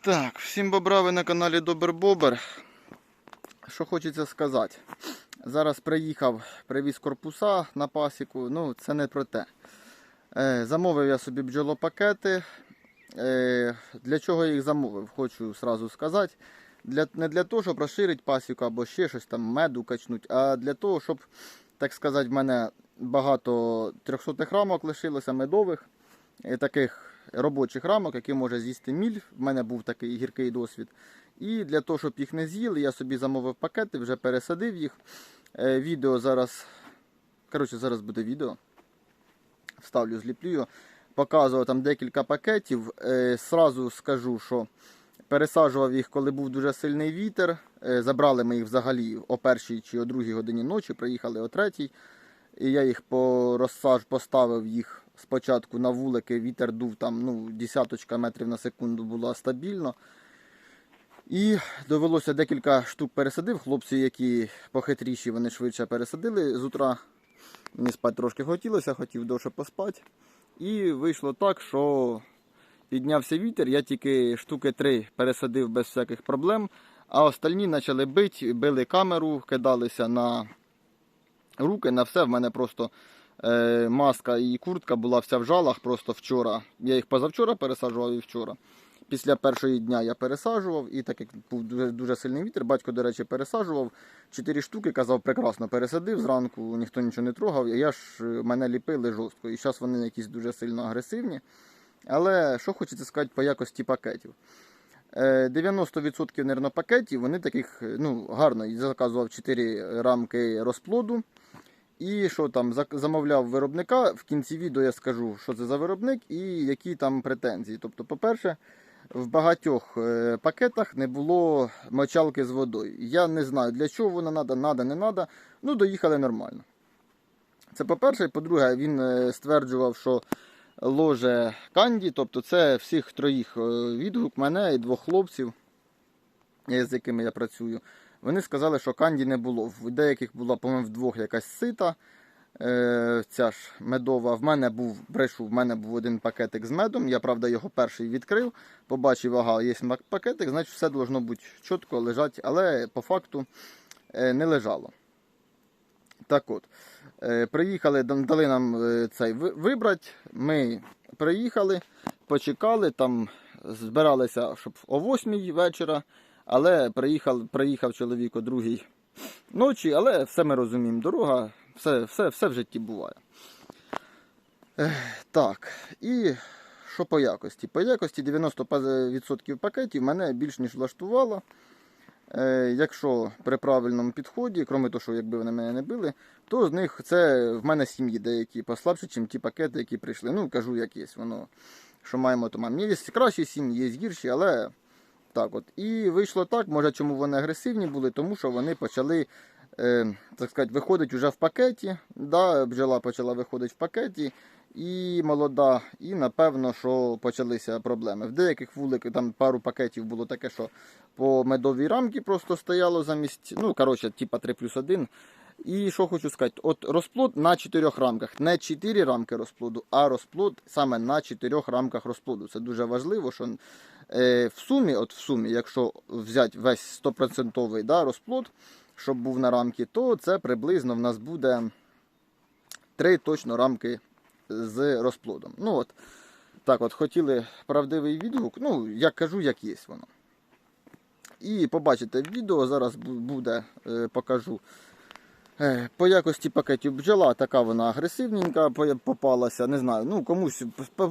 Так, всім бобра, ви на каналі Добер Бобер. Що хочеться сказати. Зараз приїхав, привіз корпуса на пасіку, ну це не про те. Е, замовив я собі бджолопакети. Е, для чого я їх замовив, хочу сразу сказати. Для, не для того, щоб розширити пасіку або ще щось там меду качнуть, а для того, щоб, так сказати, в мене багато 300 рамок лишилося медових. е, таких робочих рамок, які може з'їсти міль. В мене був такий гіркий досвід. І для того, щоб їх не з'їли, я собі замовив пакети, вже пересадив їх. Е, Відео зараз. Коротше, зараз буде відео. Вставлю, зліплю його. Показував там декілька пакетів. Е, Сразу скажу, що пересаджував їх, коли був дуже сильний вітер. Е, Забрали ми їх взагалі о першій чи о другій годині ночі, приїхали о третій. І я їх по розсаж поставив їх спочатку на вулики, вітер дув там ну, десяточка метрів на секунду було стабільно. І довелося декілька штук пересадив. Хлопці, які похитріші, вони швидше пересадили з утра. Мені спати трошки хотілося, хотів довше поспати. І вийшло так, що піднявся вітер, я тільки штуки три пересадив без всяких проблем, а остальні почали бити, били камеру, кидалися на руки, на все. В мене просто маска і куртка була вся в жалах просто вчора. Я їх позавчора пересаджував і вчора. Після першої дня я пересаджував, і так як був дуже, дуже сильний вітер, батько, до речі, пересаджував. Чотири штуки, казав, прекрасно пересадив зранку, ніхто нічого не трогав. Я ж е, мене ліпили жорстко. І зараз вони якісь дуже сильно агресивні. Але що хочеться сказати по якості пакетів. Е, 90% наверно, пакетів, вони таких е, ну, гарно. Я заказував 4 рамки розплоду. І що там, замовляв виробника. В кінці відео я скажу, що це за виробник і які там претензії. Тобто, по-перше, в багатьох е, пакетах не було мочалки з водою. Я не знаю, для чого вона треба, треба, не треба. Ну, доїхали нормально. Це по-перше. По-друге, він е, стверджував, що ложе канді, тобто це всіх троїх е, відгук мене і двох хлопців, з якими я працюю. Вони сказали, що канді не було. В деяких була, по-моєму, в двох якась сита. Е, ця ж медова. В мене був брешу, в мене був один пакетик з медом. Я, правда, його перший відкрив. Побачив, ага, є пакетик, значить все должно бути чітко лежати, але по факту е, не лежало. Так от, е, приїхали, дали нам е, цей вибрати. Ми приїхали, почекали, там збиралися, щоб о 8 вечора, але приїхав, приїхав чоловік о 2 ночі, але все ми розуміємо. Дорога, все, все, все в житті буває. Так, і що по якості? По якості 90% пакетів мене більш ніж влаштувало. Е, якщо при правильному підході, крім того, що якби вони мене не били, то з них це в мене сім'ї деякі послабші, ніж ті пакети, які прийшли. Ну, кажу, як є. Воно, що маємо, то маємо. Є кращі сім'ї, є гірші, але так от. І вийшло так, може, чому вони агресивні були, тому що вони почали. Е, так сказати, виходить вже в пакеті. Да, бджола почала виходити в пакеті, і молода, і напевно, що почалися проблеми. В деяких вуликах там пару пакетів було таке, що по медовій рамці просто стояло замість, ну, коротше, типа 3 плюс 1. І що хочу сказати, от розплод на 4 рамках. Не 4 рамки розплоду, а розплод саме на 4 рамках розплоду. Це дуже важливо, що в сумі, от в сумі, якщо взяти весь 100% да, розплод, щоб був на рамки, то це приблизно в нас буде 3 точно рамки з розплодом. Ну от, так от, хотіли правдивий відгук. Ну, я кажу, як є воно. І побачите відео, зараз буде, е, покажу. Е, По якості пакетів бджола, така вона агресивненька попалася. Не знаю. Ну комусь,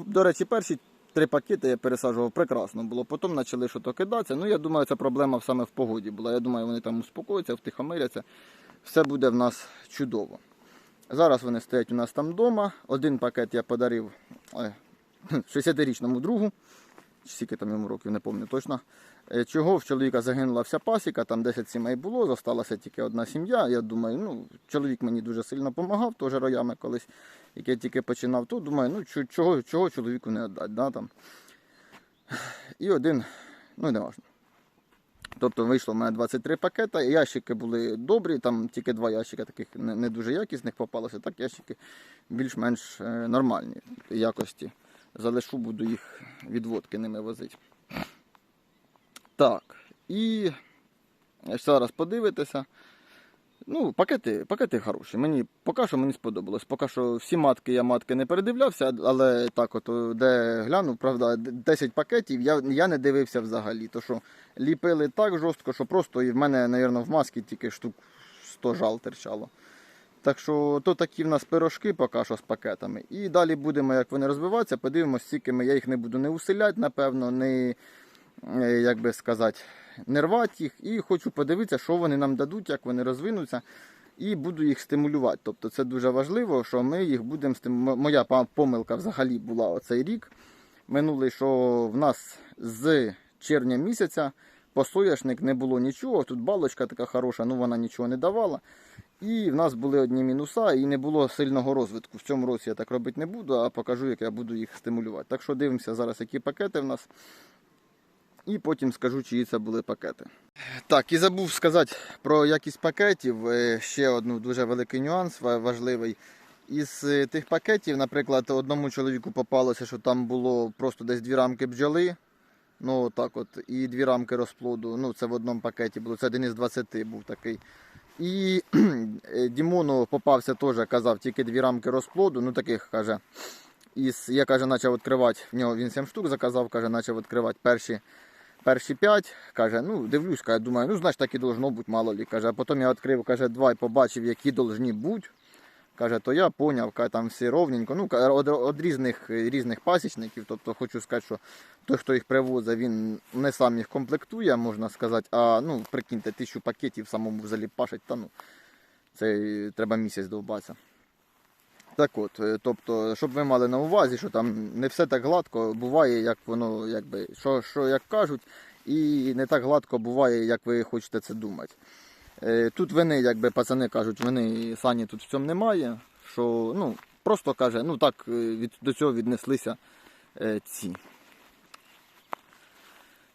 до речі, перші три пакети я пересаджував прекрасно було. Потім почали щось кидатися. Ну, я думаю, це проблема саме в погоді була. Я думаю, вони там успокояться, втихомиряться. Все буде в нас чудово. Зараз вони стоять у нас там вдома. Один пакет я подарив е, 60-річному другу. Скільки там йому років, не пам'ятаю точно. Е, Чого в чоловіка загинула вся пасіка, там 10 сімей було, залишилася тільки одна сім'я. Я думаю, ну, чоловік мені дуже сильно допомагав, теж роями колись, як я тільки починав, то думаю, ну чого, чого чоловіку не віддати. Да, там. І один, ну не важно. Тобто вийшло в мене 23 пакета, ящики були добрі, там тільки два ящика таких не, не дуже якісних попалося, так ящики більш-менш е, нормальні якості. Залишу, буду їх відводки ними возити. Так. І зараз подивитися. Ну, пакети, пакети хороші. Мені поки що мені сподобалось. Поки що всі матки я матки не передивлявся, але так, от де глянув, правда, 10 пакетів я, я не дивився взагалі. То що ліпили так жорстко, що просто і в мене, мабуть, в масці тільки штук 100 жал терчало. Так що то такі в нас пирожки поки що з пакетами. І далі будемо, як вони розвиватися, подивимося, скільки ми. Я їх не буду не усиляти, напевно, не, е, як би сказати, не рвати їх. І хочу подивитися, що вони нам дадуть, як вони розвинуться. І буду їх стимулювати. Тобто це дуже важливо, що ми їх будемо стимулювати. Моя помилка взагалі була оцей рік. Минулий, що в нас з червня місяця по соняшник не було нічого. Тут балочка така хороша, ну вона нічого не давала. І в нас були одні мінуса, і не було сильного розвитку. В цьому році я так робити не буду, а покажу, як я буду їх стимулювати. Так що дивимося зараз, які пакети в нас. І потім скажу, чиї це були пакети. Так, і забув сказати про якість пакетів. Е, Ще один дуже великий нюанс важливий. Із е, тих пакетів, наприклад, одному чоловіку попалося, що там було просто десь дві рамки бджоли. Ну, так от, і дві рамки розплоду. Ну, це в одному пакеті було. Це один із 20 був такий. І е, Дімону попався теж, казав, тільки дві рамки розплоду, ну таких каже. Із, я каже, почав відкривати, в нього він 7 штук заказав, каже, почав відкривати перші, перші 5. Каже, ну дивлюсь, каже, думаю, ну значить так і должно бути, мало лі. Каже, а потім я відкрив, каже, два і побачив, які должні бути. Каже, то я поняв, каже, там всі ровненько. Ну, од різних, різних пасічників. Тобто хочу сказати, що той, хто їх привозить, він не сам їх комплектує, можна сказати. А ну, прикиньте, тисячу пакетів самому взагалі пашить, та ну, це треба місяць довбатися. Так от, е, тобто, щоб ви мали на увазі, що там не все так гладко буває, як воно, якби, що, що як кажуть, і не так гладко буває, як ви хочете це думати. Е, Тут вини, якби пацани кажуть, вини сані тут в цьому немає. Що, ну, просто каже, ну так е, від, до цього віднеслися ці.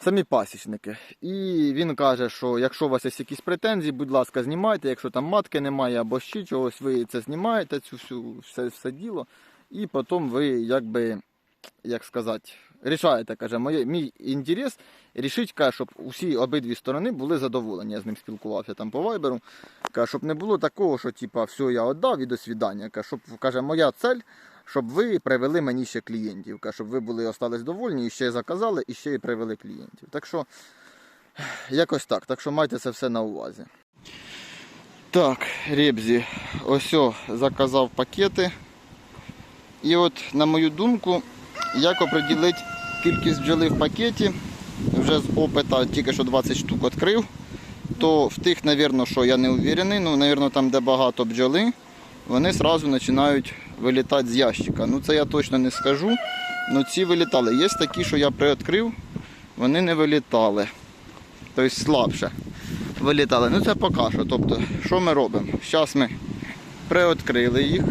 Самі пасічники. І він каже, що якщо у вас є якісь претензії, будь ласка, знімайте. Якщо там матки немає або ще чогось, ви це знімаєте, цю всю все, все діло. І потім ви, якби, як сказати, рішаєте, каже, моє, мій інтерес рішить, каже, щоб усі обидві сторони були задоволені. Я з ним спілкувався там по вайберу. Каже, щоб не було такого, що типа, все, я віддав і до свідання. Каже, щоб каже, моя цель, щоб ви привели мені ще клієнтів. Щоб ви були остались довольні і ще заказали, і ще й привели клієнтів. Так що, якось так. Так що майте це все на увазі. Так, Ребзі, ось заказав пакети. І от, на мою думку, як оприділити кількість бджоли в пакеті, вже з опита тільки що 20 штук відкрив, то в тих, мабуть, що я не уверений, ну, мабуть, там, де багато бджоли, вони одразу починають вилітати з ящика. Ну це я точно не скажу. але ці вилітали. Є такі, що я приоткрив, вони не вилітали. Тобто слабше вилітали. Ну це поки що. Тобто, що ми робимо? Зараз ми приоткрили їх.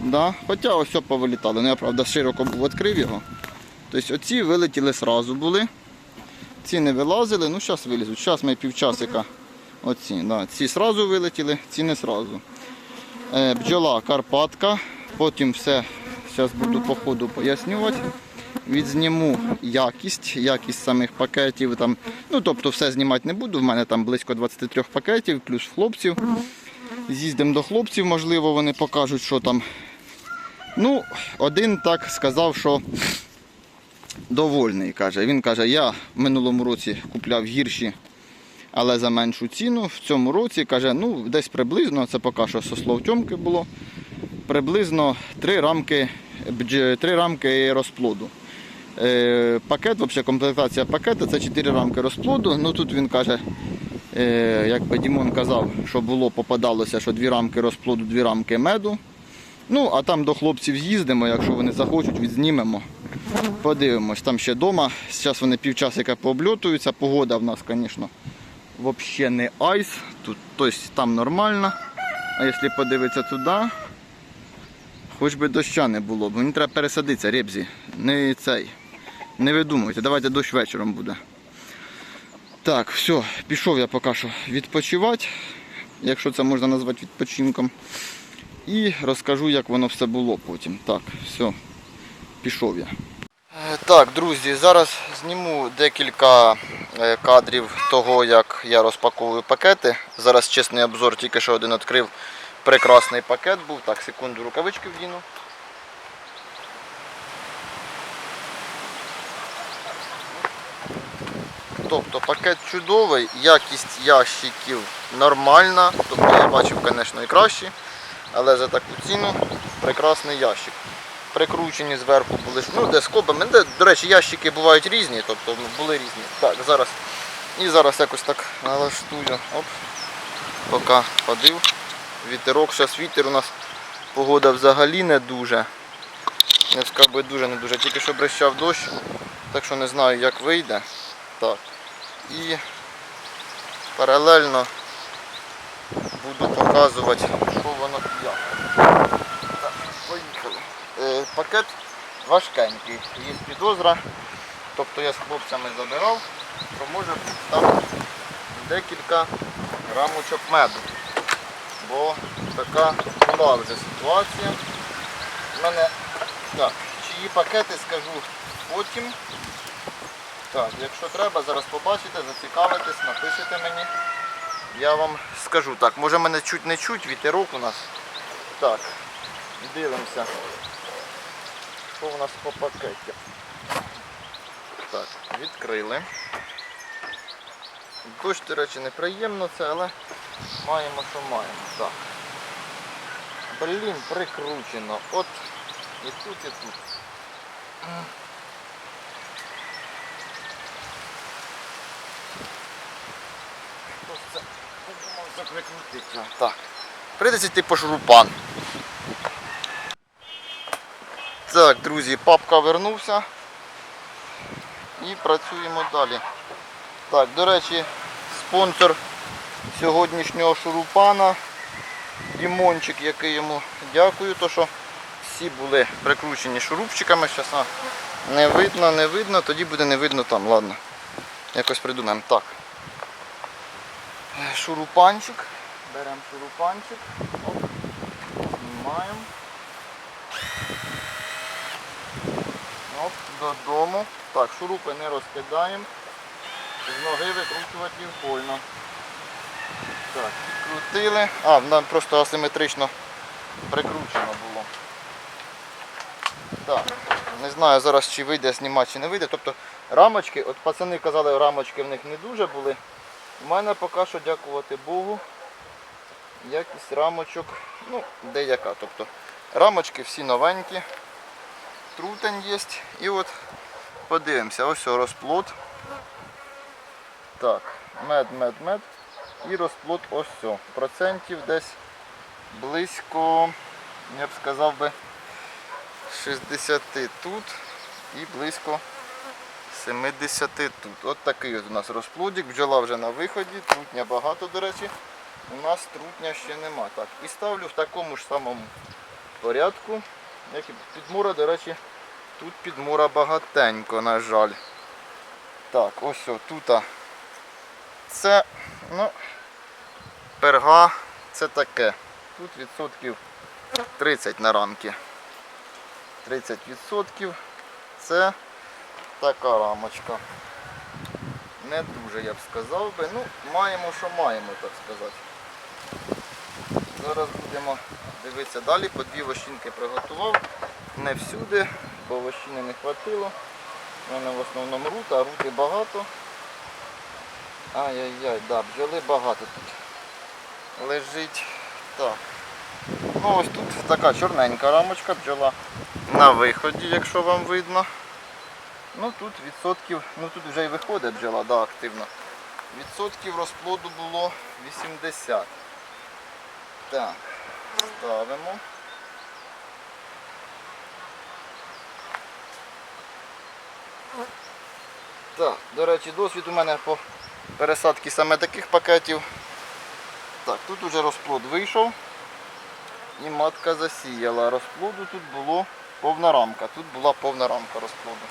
Да. Хоча ось все повилітали. Ну я правда широко був відкрив його. Тобто оці вилетіли сразу були. Ці не вилазили, ну зараз вилізуть. Зараз ми півчасика. Оці, да. Ці сразу вилетіли, ці не сразу. Е, бджола Карпатка. Потім все зараз буду по ходу пояснювати. Відзніму якість, якість самих пакетів. Там, ну, тобто все знімати не буду. В мене там близько 23 пакетів, плюс хлопців. З'їздимо до хлопців, можливо, вони покажуть, що там. Ну, один так сказав, що довольний. каже. Він каже, я в минулому році купляв гірші, але за меншу ціну. В цьому році каже, ну, десь приблизно, це поки що со слов Тьомки було, приблизно три рамки, бдж- три рамки розплоду. Е, пакет, взагалі комплектація пакету це 4 рамки розплоду. Ну тут він каже, е, як би Дімон казав, що було, попадалося, що дві рамки розплоду, дві рамки меду. Ну, а там до хлопців з'їздимо, якщо вони захочуть, відзнімемо. Подивимось, там ще вдома. Зараз вони півчасика пообльотуються. Погода в нас, звісно, взагалі не айс. Тут, тобто там нормально. А якщо подивитися туди, хоч би доща не було, бо мені треба пересадитися, ребзі. Не цей. Не видумуйте, давайте дощ вечором буде. Так, все, пішов я поки що відпочивати, якщо це можна назвати відпочинком. І розкажу, як воно все було потім. Так, все, пішов я. Е, Так, друзі, зараз зніму декілька кадрів того, як я розпаковую пакети. Зараз чесний обзор, тільки що один відкрив. Прекрасний пакет був. Так, секунду рукавички вдіну. Тобто пакет чудовий, якість ящиків нормальна. Тобто я бачив, звісно, і кращі, але за таку ціну прекрасний ящик. Прикручені зверху були ну, де скобами. Де, до речі, ящики бувають різні, тобто ну, були різні. Так, зараз. І зараз якось так налаштую. Оп. Поки ходив. Вітерок, зараз вітер у нас погода взагалі не дуже. Не сказав би дуже не дуже. Тільки що брещав дощ, так що не знаю як вийде. Так. І паралельно буду показувати, що воно як. Так, поїхали. Е, пакет важкенький. Є підозра. Тобто я з хлопцями забирав, що може там декілька рамочок меду. Бо така була вже ситуація. У мене так, чиї пакети скажу потім. Так, якщо треба, зараз побачите, зацікавитесь, напишете мені. Я вам скажу так, може мене чуть не чуть, вітерок у нас. Так, дивимося. Що у нас по пакеті? Так, відкрили. Дощ, до речі, неприємно це, але маємо, що маємо. Так. Блін, прикручено. От і тут, і тут. Ось це подумав. Так. Прийдеться йти по шурупан. Так, друзі, папка вернувся. І працюємо далі. Так, до речі, спонсор сьогоднішнього шурупана. Дімончик, який йому дякую, то що всі були прикручені шурупчиками. Зараз не видно, не видно, тоді буде не видно там. Ладно. Якось придумаємо. Так. Шурупанчик. Беремо шурупанчик. Знімаємо. Оп, додому. Так, шурупи не розкидаємо. З ноги викручувати больно. Так, відкрутили. А, нам просто асиметрично прикручено було. Так, не знаю зараз чи вийде знімати, чи не вийде. Тобто рамочки, от пацани казали, рамочки в них не дуже були. У мене поки що, дякувати Богу, якість рамочок, ну, деяка. Тобто рамочки всі новенькі, трутень є. І от подивимося, ось розплод. Так, мед, мед, мед. І розплод ось все. Процентів десь близько, я б сказав би, 60 тут і близько 70 тут. От такий от у нас розплодик. Бджола вже на виході, трутня багато, до речі. У нас трутня ще нема. Так, і ставлю в такому ж самому порядку. Як і підмура, до речі, тут підмура багатенько, на жаль. Так, ось тут. Це, ну, перга, це таке. Тут відсотків 30 на рамки. 30% це така рамочка. Не дуже я б сказав би. Ну, маємо, що маємо, так сказати. Зараз будемо дивитися далі. По дві вощинки приготував. Не всюди, бо вощини не хватило. У мене в основному рут, а рути багато. Ай-яй-яй, да, бджоли багато тут. Лежить так. Ну ось тут така чорненька рамочка, бджола на виході, якщо вам видно. Ну тут відсотків, ну тут вже і виходить бджола, да, активно. Відсотків розплоду було 80. Так, ставимо. Так, до речі, досвід у мене по пересадці саме таких пакетів. Так, тут уже розплод вийшов і матка засіяла. Розплоду тут було повна рамка. Тут була повна рамка розплоду.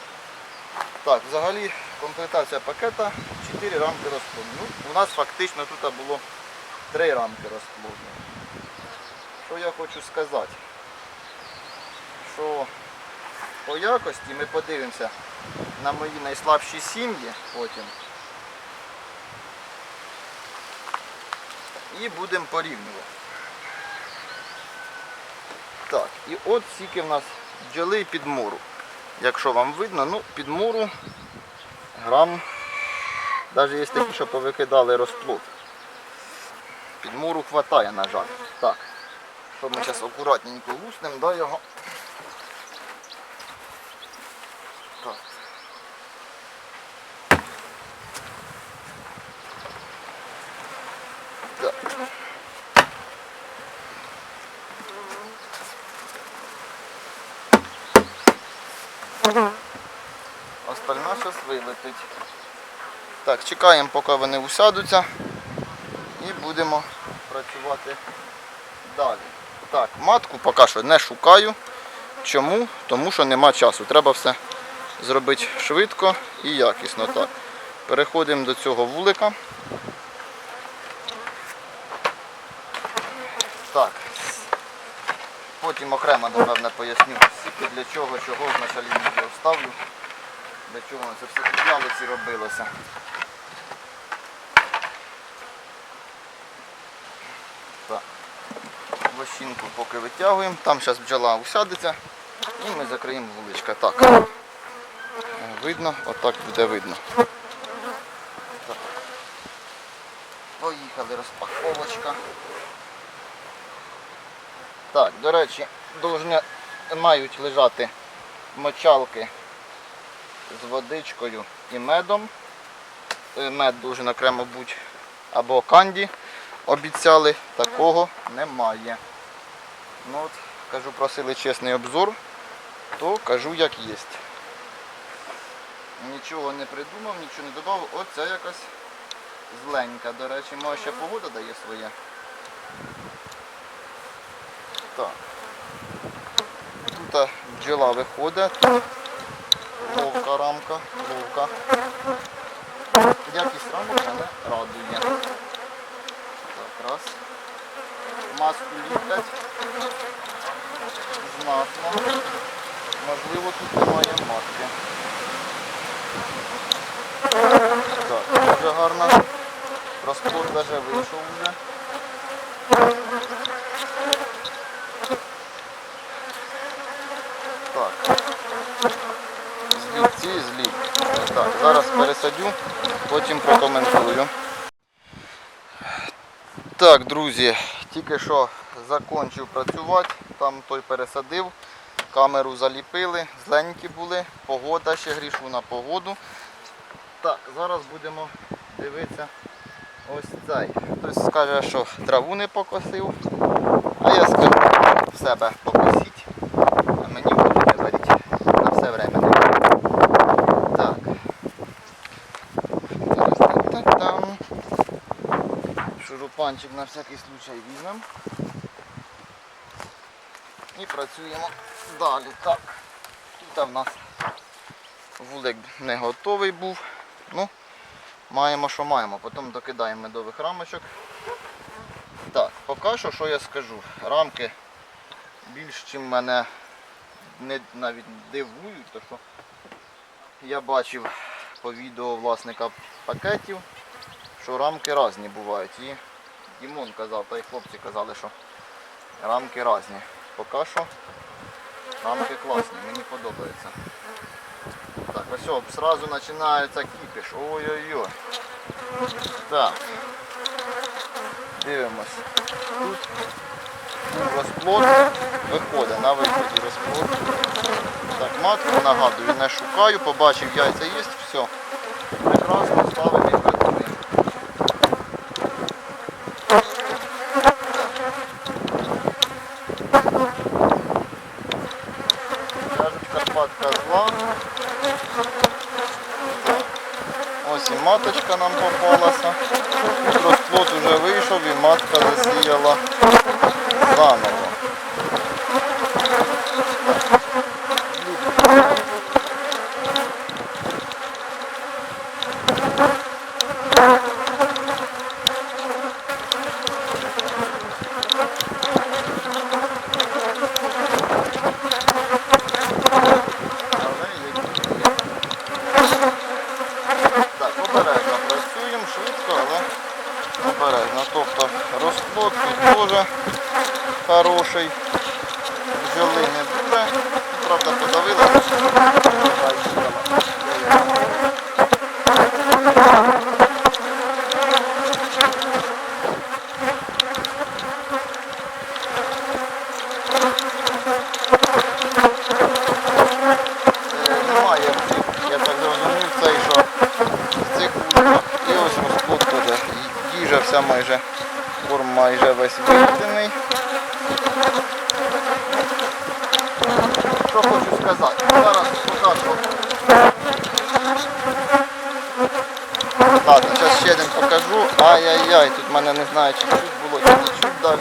Так, взагалі комплектація пакета 4 рамки розплоду. Ну, у нас фактично тут було 3 рамки розплоду. Що я хочу сказати? Що по якості. Ми подивимося на мої найслабші сім'ї потім. І будемо порівнювати. Так, і от скільки в нас бджоли під муру. Якщо вам видно, ну під муру грам, навіть є що повикидали розплод. Під муру хватає, на жаль. Так, що ми зараз акуратненько луснемо, да, його. Так. Так. Остальна зараз вилетить. Так, чекаємо, поки вони усядуться і будемо працювати далі. Так, матку поки що не шукаю. Чому? Тому що нема часу. Треба все зробити швидко і якісно. Так. Переходимо до цього вулика. Так. Потім окремо, напевне, поясню, скільки для чого, чого в началі відео ставлю. Для чого це все під ялиці робилося. Лощинку поки витягуємо. Там зараз бджола усядеться і ми закриємо вуличка. Так. Е, Видно, отак буде видно. Так. Поїхали розпаковочка. Так, до речі, должны, мають лежати мочалки з водичкою і медом. Е, Мед дуже окремо бути або канді. Обіцяли, такого немає. Ну от, кажу, просили чесний обзор, то кажу як є. Нічого не придумав, нічого не додав. Оця якась зленька. До речі, може ще погода дає своє. Так. Тут бджола виходить. Ловка рамка, ловка. Якість рамок мене радує. Так, раз. Маску ліплять. Знатно. Можливо, тут немає матки. Так, дуже гарно. Розплод даже вийшов вже. Так. Злі, ці злі. Так, зараз пересадю, потім прокоментую. Так, друзі, тільки що закінчив працювати, там той пересадив, камеру заліпили, зленькі були, погода ще грішу на погоду. Так, зараз будемо дивитися ось цей. Хтось скаже, що траву не покосив, а я скажу в себе покосіть, а мені воду не беріть. На все время. Так. Шурупанчик на всякий случай візьмемо. І працюємо далі. Так. Тут в нас вулик не готовий був. Ну, маємо, що маємо. Потім докидаємо медових рамочок. Так, поки що, що я скажу. Рамки більш чим мене не навіть дивують, то що я бачив по відео власника пакетів, що рамки різні бувають. І Дімон казав, та й хлопці казали, що рамки різні. Поки що рамки класні, мені подобається. Так, ось о, сразу починається кіпіш. Ой-ой-ой. Так. Дивимось. Тут розплод виходить на виході розплод. Так, матку нагадую, не шукаю, побачив яйця є, все. Прекрасно ставимо і працюємо. Кажуть, Карпатка зла. Ось і маточка нам попалася. Тут розплод вже вийшов і матка засіяла заново. обережно. Тобто розплод тут тоже хороший. Бджоли не дуже. Правда, подавила. Е, Немає цих, я так зрозумів, цей, що в цих вуликах. І ось розплод теж. Їжа вся майже, корм майже весь виведений. Що хочу сказати? Зараз покажу. Ладно, зараз ще один покажу. Ай-яй-яй, тут в мене не знаю, чи чуть було, чи не чуть. Так.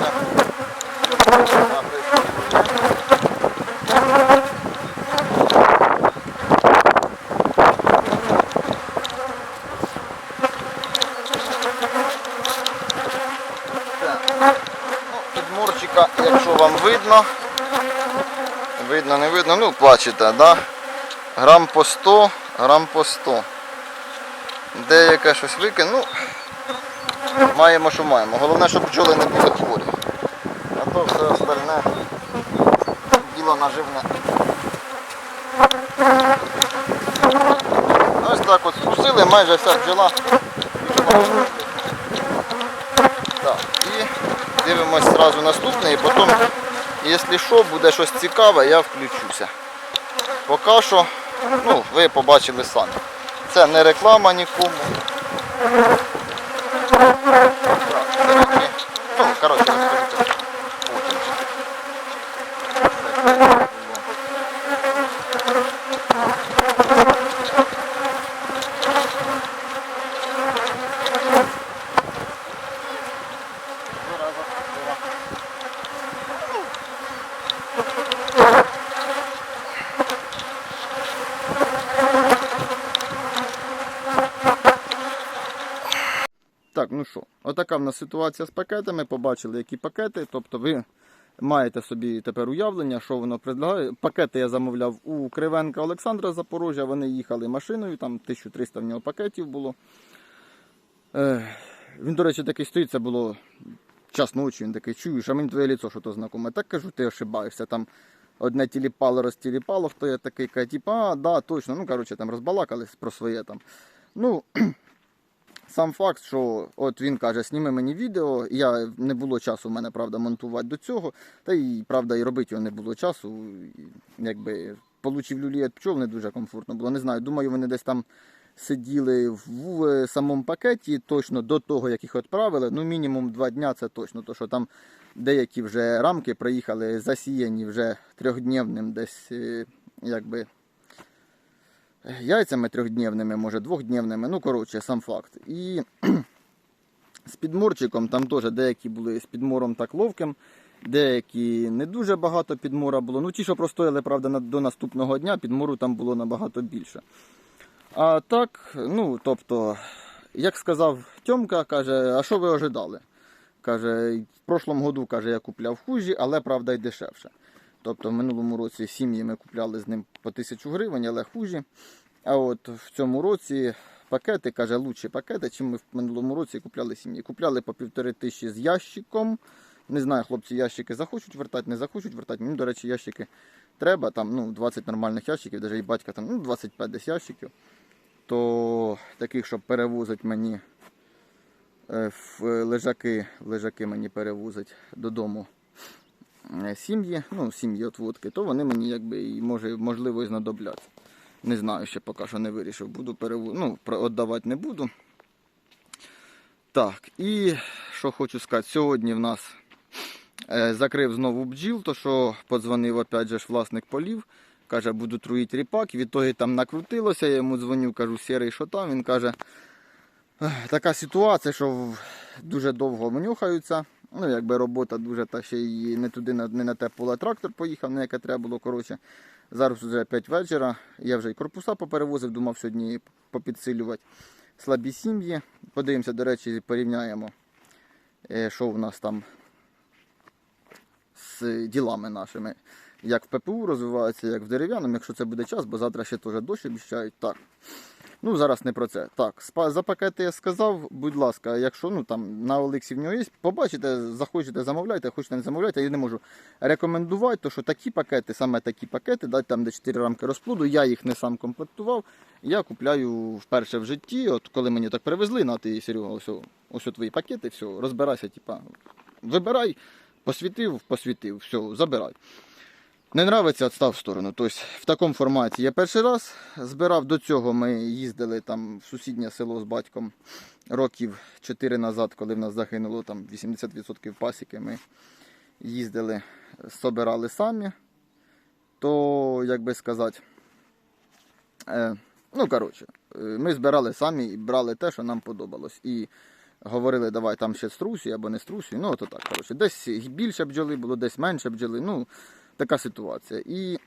Ну, Підмурчика, якщо вам видно, видно, не видно, ну бачите, да? грам по 100, грам по 100. Деяке щось викине, ну, маємо, що маємо. Головне, щоб бджоли не були хворі. А то все остальне діло наживне. Ось так от спустили, майже вся бджола. Так, і дивимось одразу наступний, і потім, якщо що, буде щось цікаве, я включуся. Поки що, ну, ви побачили самі. Це не реклама нікому. Thank you. Ситуація з пакетами. Побачили, які пакети. Тобто ви маєте собі тепер уявлення, що воно предлагає. Пакети я замовляв у Кривенка Олександра Запорожжя. Вони їхали машиною, там 1300 в нього пакетів було. Е, він, до речі, такий стоїть, це було час ночі, він такий, чуєш, а мені твоє ліцо, що то знакоме. Так кажу, ти ошибаєшся. Там одне тіліпало, розтіліпало, хто я такий, каже, типа, а, да, точно. Ну, коротше, там розбалакались про своє там. Ну, сам факт, що от він каже, сніми мені відео, я не було часу в мене, правда, монтувати до цього, та й правда і робити його не було часу. Якби получив люлі від пчол не дуже комфортно було. Не знаю, думаю, вони десь там сиділи в, в самому пакеті точно до того, як їх відправили. Ну, мінімум два дня це точно, то що там деякі вже рамки приїхали засіяні вже трьохдневним десь е, якби яйцями трьохдневними, може двохдневними, ну коротше, сам факт. І з підморчиком там теж деякі були з підмором так ловким, деякі не дуже багато підмора було. Ну ті, що простояли, правда, до наступного дня, підмору там було набагато більше. А так, ну, тобто, як сказав Тьомка, каже, а що ви ожидали? Каже, в прошлому году каже, я купляв хужі, але правда й дешевше. Тобто в минулому році сім'ї ми купляли з ним по тисячу гривень, але хужі. А от в цьому році пакети, каже, лучші пакети, чим ми в минулому році купляли сім'ї. Купляли по півтори тисячі з ящиком. Не знаю, хлопці ящики захочуть вертати, не захочуть вертати. Мені, до речі, ящики треба. Там ну, 20 нормальних ящиків, навіть і батька там ну, 25 десь ящиків. То таких, щоб перевозити мені е, в лежаки, в лежаки мені перевозить додому е, сім'ї, ну, сім'ї от то вони мені якби і може, можливо і знадобляться. Не знаю, ще поки що не вирішив. Буду переву... ну, віддавати не буду. Так, і що хочу сказати, сьогодні в нас е, закрив знову бджіл, то що подзвонив опять же власник полів. Каже, буду труїти ріпак. Відтоді там накрутилося, я йому дзвоню, кажу, сірий, що там. Він каже, така ситуація, що дуже довго мнюхаються. Ну, якби робота дуже та ще й не туди, не на те поле трактор поїхав, на яке треба було. Коротше, зараз вже 5 вечора. Я вже і корпуса поперевозив, думав сьогодні попідсилювати слабі сім'ї. Подивимося, до речі, порівняємо, е, що в нас там з ділами нашими. Як в ППУ розвивається, як в дерев'яному, якщо це буде час, бо завтра ще теж дощ обіцяють. Так. Ну, зараз не про це. Так, за пакети я сказав, будь ласка, якщо ну, там, на Олексі в нього є, побачите, захочете, замовляйте, хочете не замовляйте, я не можу рекомендувати, то що такі пакети, саме такі пакети, да, там де 4 рамки розплоду, я їх не сам комплектував, я купляю вперше в житті, от коли мені так привезли, на ти, Серега, ось, ось твої пакети, все, розбирайся, типа, вибирай, посвітив, посвітив, все, забирай. Не нравиться, відстав в сторону. Тобто в такому форматі я перший раз збирав до цього. Ми їздили там в сусіднє село з батьком років 4 назад, коли в нас загинуло там 80% пасіки. Ми їздили, собирали самі. То, як би сказати, е, ну коротше, е, ми збирали самі і брали те, що нам подобалось. І говорили, давай там ще струсі або не струсі. Ну, то так, коротше. Десь більше бджоли було, десь менше бджоли. Ну, така ситуація. І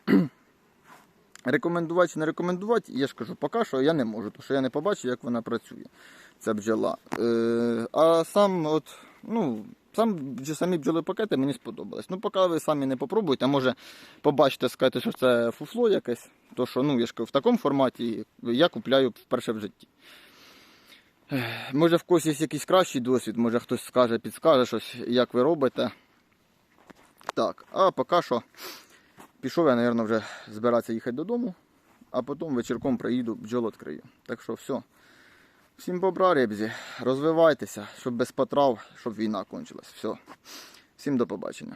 рекомендувати чи не рекомендувати, я ж кажу, поки що я не можу, тому що я не побачив, як вона працює, ця бджола. Е, а сам, от, ну, сам, самі бджолопакети мені сподобались. Ну, поки ви самі не попробуєте, може побачите, скажете, що це фуфло якесь, то що, ну, я ж кажу, в такому форматі я купляю вперше в житті. Може в когось є якийсь кращий досвід, може хтось скаже, підскаже щось, як ви робите. Так, а поки що пішов я, мабуть, вже збиратися їхати додому, а потім вечірком приїду, бджол відкрию. Так що все. Всім бобра, ребзі, розвивайтеся, щоб без потрав, щоб війна кончилась. Все. Всім до побачення.